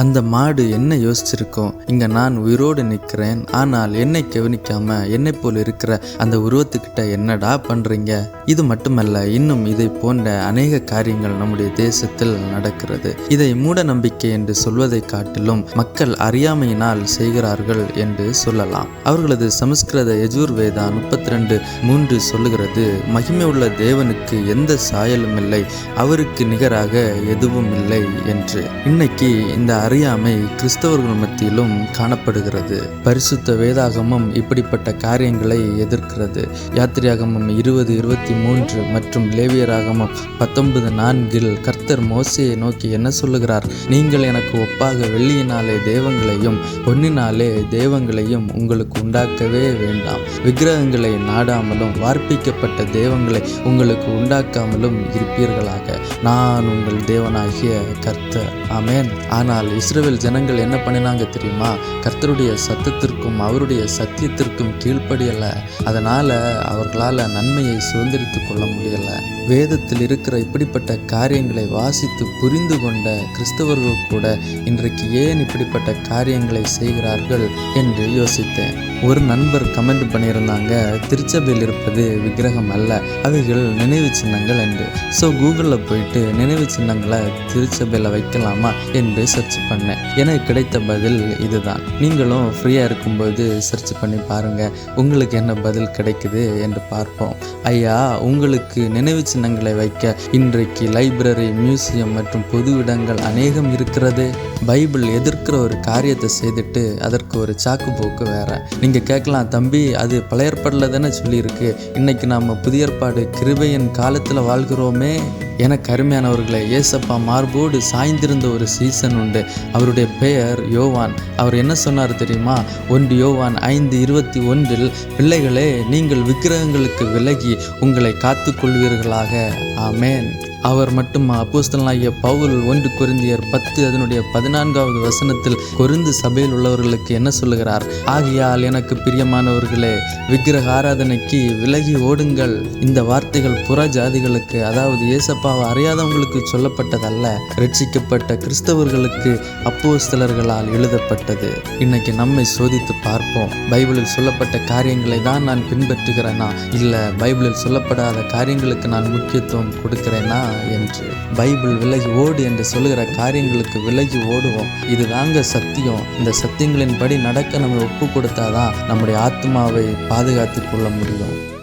அந்த மாடு என்ன யோசிச்சிருக்கோம் இங்க நான் உயிரோடு நிற்கிறேன் ஆனால் என்னை கவனிக்காம என்னை போல் இருக்கிற அந்த உருவத்துக்கிட்ட என்னடா பண்றீங்க? இது மட்டுமல்ல இன்னும் இதை போன்ற அநேக காரியங்கள் நம்முடைய தேசத்தில் நடக்கிறது. இதை மூட நம்பிக்கை என்று சொல்வதை காட்டிலும் மக்கள் அறியாமையினால் செய்கிறார்கள் என்று சொல்லலாம். அவர்களது சமஸ்கிருத யஜுர்வேதா முப்பத்தி ரெண்டு மூன்று சொல்லுகிறது மகிமை உள்ள தேவனுக்கு எந்த சாயலும் இல்லை அவருக்கு நிகராக எதுவும் இல்லை என்று. இன்னைக்கு இந்த அறியாமை கிறிஸ்தவர்கள் மத்தியிலும் காணப்படுகிறது. பரிசுத்த வேதாகமம் இப்படிப்பட்ட காரியங்களை எதிர்க்கிறது. யாத்திரியாகமம் இருபது இருபத்தி மூன்று மற்றும் லேவியராகமம் பத்தொன்பது நான்கில் கர்த்தர் மோசையை நோக்கி என்ன சொல்லுகிறார்? நீங்கள் எனக்கு ஒப்பாக வெள்ளியினாலே தேவங்களையும் பொன்னினாலே தேவங்களையும் உங்களுக்கு உண்டாக்கவே வேண்டாம். விக்கிரகங்களை நாடாமலும் வார்ப்பிக்கப்பட்ட தேவங்களை உங்களுக்கு உண்டாக்காமலும் இருப்பீர்களாக. நான் உங்கள் தேவனாகிய கர்த்தர். ஆமேன். ஆனால் இஸ்ரேல் ஜனங்கள் என்ன பண்ணினாங்க தெரியுமா? கர்த்தருடைய சத்தத்திற்கும் அவருடைய சத்தியத்திற்கும் கீழ்ப்படியல. அதனால அவர்களால் நன்மையை சுதந்திரித்து கொள்ள முடியல. வேதத்தில் இருக்கிற இப்படிப்பட்ட காரியங்களை வாசித்து புரிந்து கொண்ட கிறிஸ்தவர்கள் கூட இன்றைக்கு ஏன் இப்படிப்பட்ட காரியங்களை செய்கிறார்கள் என்று யோசித்தேன். ஒரு நண்பர் கமெண்ட் பண்ணியிருந்தாங்க திருச்சபையில் இருப்பது விக்கிரகம் அல்ல அவைகள் நினைவு சின்னங்கள் என்று. ஸோ கூகுளில் போயிட்டு நினைவு சின்னங்களை திருச்சபையில் வைக்கலாமா என்று சர்ச் பண்ணேன். எனக்கு கிடைத்த பதில் இதுதான். நீங்களும் ஃப்ரீயாக இருக்கும்போது சர்ச் பண்ணி பாருங்கள் உங்களுக்கு என்ன பதில் கிடைக்குது என்று பார்ப்போம். ஐயா உங்களுக்கு நினைவு சின்னங்களை வைக்க இன்றைக்கு லைப்ரரி மியூசியம் மற்றும் பொது இடங்கள் அநேகம் இருக்கிறது. பைபிள் எதிர்க்கிற ஒரு காரியத்தை செய்துட்டு அதற்கு ஒரு சாக்கு போக்கு வேற. நீங்கள் கேட்கலாம் தம்பி அது பழையற்பாடில் தானே சொல்லியிருக்கு. இன்னைக்கு நாம் புதிய ஏற்பாடு கிருபையின் காலத்தில் வாழ்கிறோமே. எனக்கு அருமையானவர்களை ஏசப்பா மார்போடு சாய்ந்திருந்த ஒரு சீசன் உண்டு. அவருடைய பெயர் யோவான். அவர் என்ன சொன்னார் தெரியுமா? ஒன்று யோவான் ஐந்து இருபத்தி ஒன்றில் பிள்ளைகளே நீங்கள் விக்கிரகங்களுக்கு விலகி உங்களை காத்துக்கொள்வீர்களாக. ஆமேன். அவர் மட்டும்? அப்போஸ்தலனாகிய பவுல் ஒன்று குருந்தியர் பத்து அதனுடைய பதினான்காவது வசனத்தில் கொருந்து சபையில் உள்ளவர்களுக்கு என்ன சொல்லுகிறார்? ஆகையால் எனக்கு பிரியமானவர்களே விக்கிரக ஆராதனைக்கு விலகி ஓடுங்கள். இந்த வார்த்தைகள் புற ஜாதிகளுக்கு அதாவது ஏசப்பாவை அறியாதவங்களுக்கு சொல்லப்பட்டதல்ல ரட்சிக்கப்பட்ட கிறிஸ்தவர்களுக்கு அப்போஸ்தலர்களால் எழுதப்பட்டது. இன்னைக்கு நம்மை சோதித்து பார்ப்போம். பைபிளில் சொல்லப்பட்ட காரியங்களை தான் நான் பின்பற்றுகிறேனா? இல்லை பைபிளில் சொல்லப்படாத காரியங்களுக்கு நான் முக்கியத்துவம் கொடுக்கிறேனா? என்று பைபிள் விலகி ஓடு என்று சொல்லுகிற காரியங்களுக்கு விலகி ஓடுவோம். இது தாங்க சத்தியம். இந்த சத்தியங்களின்படி நடக்க நம்ம ஒப்பு கொடுத்தாதான் நம்முடைய ஆத்மாவை பாதுகாத்து கொள்ள முடியும்.